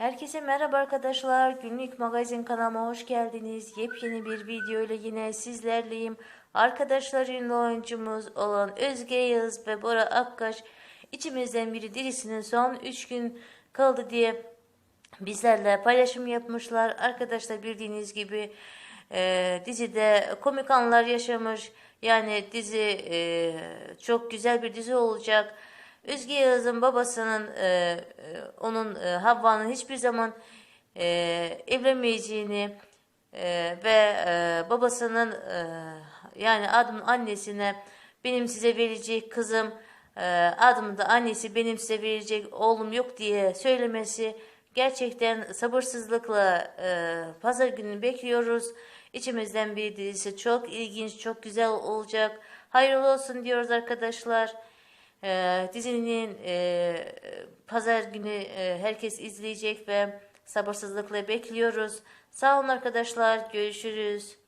Herkese merhaba arkadaşlar. Günlük magazin kanalıma hoş geldiniz. Yepyeni bir video ile yine sizlerleyim. Arkadaşlar ünlü oyuncumuz olan Özge Yağız ve Bora Akkaş içimizden biri dirisinin son 3 gün kaldı diye bizlerle paylaşım yapmışlar. Arkadaşlar bildiğiniz gibi e, dizide komik anlar yaşamış. Yani dizi e, çok güzel bir dizi olacak. Özge Yağız'ın babasının e, e, onun e, Havva'nın hiçbir zaman e, evlenmeyeceğini e, ve e, babasının e, yani adımın annesine benim size verecek kızım e, adımın da annesi benim size verecek oğlum yok diye söylemesi gerçekten sabırsızlıkla e, pazar günü bekliyoruz. İçimizden bir dizisi çok ilginç, çok güzel olacak. Hayırlı olsun diyoruz arkadaşlar. Ee, dizinin e, pazar günü e, herkes izleyecek ve sabırsızlıkla bekliyoruz. Sağ olun arkadaşlar. Görüşürüz.